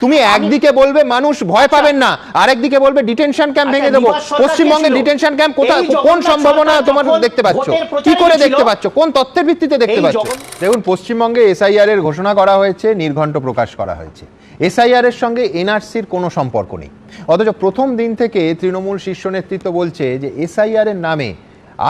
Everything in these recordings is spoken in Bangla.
তুমি একদিকে বলবে মানুষ ভয় পাবেন না আরেকদিকে বলবে ডিটেনশন ক্যাম্প ভেঙে আচ্ছা, দেবো। নিবাস সরকার পশ্চিমবঙ্গে ডিটেনশন ক্যাম্প কোথায়? কোন সম্ভাবনা তোমার দেখতে পাচ্ছ? কি করে দেখতে পাচ্ছ? কোন তথ্যের ভিত্তিতে দেখতে পাচ্ছ? দেখুন পশ্চিমবঙ্গে এসআইআর এর ঘোষণা করা হয়েছে নির্ঘণ্ট প্রকাশ করা হয়েছে। এসআইআর এর সঙ্গে এনআরসির কোনো সম্পর্ক নেই। অথচ প্রথম দিন থেকে তৃণমূল শীর্ষ নেতৃত্ব বলছে যে এসআইআর এর নামে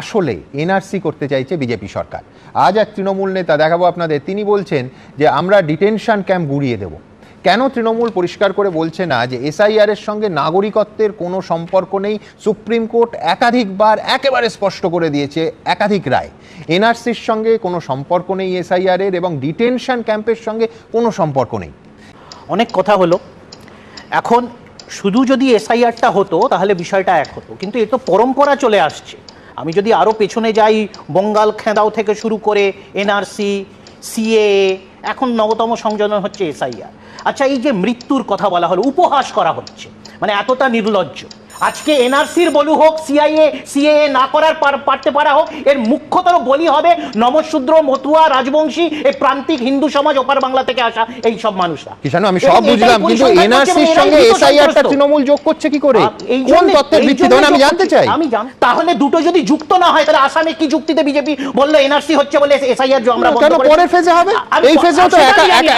আসলে এনআরসি করতে চাইছে বিজেপি সরকার। আজ এক তৃণমূল নেতা দেখাবো আপনাদের তিনি বলছেন যে আমরা ডিটেনশন ক্যাম্প গুড়িয়ে দেবো। কেন তৃণমূল পরিষ্কার করে বলছে না যে এসআইআর এর সঙ্গে নাগরিকত্বের কোনো সম্পর্ক নেই? সুপ্রিম কোর্ট একাধিকবার একেবারে স্পষ্ট করে দিয়েছে, একাধিক রায়। এনআরসির সঙ্গে কোনো সম্পর্ক নেই এসআইআর এর এবং ডিটেনশন ক্যাম্পের সঙ্গে কোনো সম্পর্ক নেই। অনেক কথা হলো। এখন শুধু যদি এসআইআরটা হতো, তাহলে বিষয়টা এক হতো। কিন্তু এ তো পরম্পরা চলে আসছে। আমি যদি আরও পেছনে যাই, বঙ্গাল খেদাও থেকে শুরু করে এনআরসি সিএ এখন নবতম সংযোজন হচ্ছে এসআইআর। আচ্ছা এই যে মৃত্যুর কথা বলা হলো, উপহাস করা হচ্ছে। মানে এতটা নির্লজ্জ। আজকে এনআরসির বলু হোক সিআইএ সিএএ না করার পারতে পারা হোক এর মুখ্যতর বলি হবে নমশূদ্র মতুয়া রাজবংশী এই প্রান্তিক হিন্দু সমাজ ওপার বাংলা থেকে আসা এই সব মানুষরা। কিষাণু আমি সব বুঝলাম কিন্তু এনআরসির সঙ্গে এসআইআরটা তৃণমূল যোগ করছে কি করে? এই কোন তত্ত্বের ভিত্তিতে? আমি জানতে চাই। আমি জান তাহলে দুটো যদি যুক্ত না হয় তাহলে আসামে কি যুক্তিতে বিজেপি বলল এনআরসি হচ্ছে বলে এসআইআর আমরা বন্ধ কেন পরের ফেজে হবে? এই ফেজেও তো।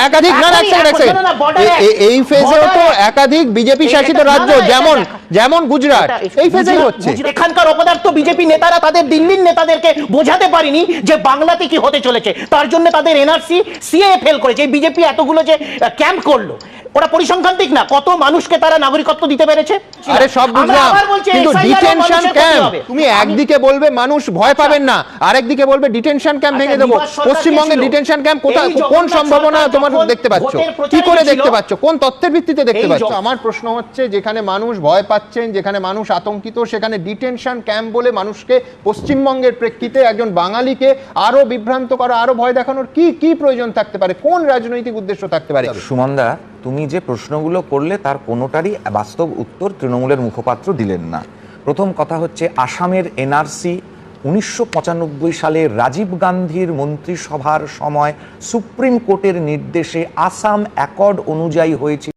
একাধিক না না, এক সেকেন্ড, এক এখন- না, না, border এ- এ- এই ফেজেও তো একাধিক বিজেপি শাসিত রাজ্য যেমন যেমন গুজরাট এই ফেজেই হচ্ছে। এখানকার অপদার্থ বিজেপি নেতারা তাদের দিল্লির নেতাদেরকে বোঝাতে পারেনি যে বাংলাতে কি হতে চলেছে। তার জন্য তাদের এনআরসি সিএ ফেল করেছে। এই বিজেপি এতগুলো যে ক্যাম্প করল। ওরা পরিসংখ্যান্তিক না কত মানুষকে তারা নাগরিকত্ব দিতে পেরেছে? আরে সব বুঝলাম কিন্তু ডিটেনশন ক্যাম্প তুমি একদিকে বলবে মানুষ ভয় পাবেন না আরেকদিকে বলবে ডিটেনশন ক্যাম্প আচ্ছা, ভেঙে দেবো। পশ্চিমবঙ্গে ডিটেনশন ক্যাম্প কোথায়? কোন সম্ভাবনা তোমার দেখতে পাচ্ছ? কি করে দেখতে পাচ্ছ? কোন তথ্যের ভিত্তিতে দেখতে পাচ্ছ? আমার প্রশ্ন হচ্ছে যেখানে মানুষ ভয় পাচ্ছেন যেখানে মানুষ আতঙ্কিত সেখানে ডিটেনশন ক্যাম্প বলে মানুষকে পশ্চিমবঙ্গের প্রেক্ষিতে একজন বাঙালিকে আরও বিভ্রান্ত করা আরও ভয় দেখানোর কি কি প্রয়োজন থাকতে পারে? কোন রাজনৈতিক উদ্দেশ্য থাকতে পারে? সুমনদা তুমি যে প্রশ্নগুলো করলে তার কোনোটারই বাস্তব উত্তর তৃণমূলের মুখপাত্র দিলেন না। প্রথম কথা হচ্ছে আসামের এনআরসি উনিশশো পঁচানব্বই সালে রাজীব গান্ধীর মন্ত্রিসভার সময় সুপ্রিম কোর্টের নির্দেশে আসাম অ্যাকর্ড অনুযায়ী হয়েছিল।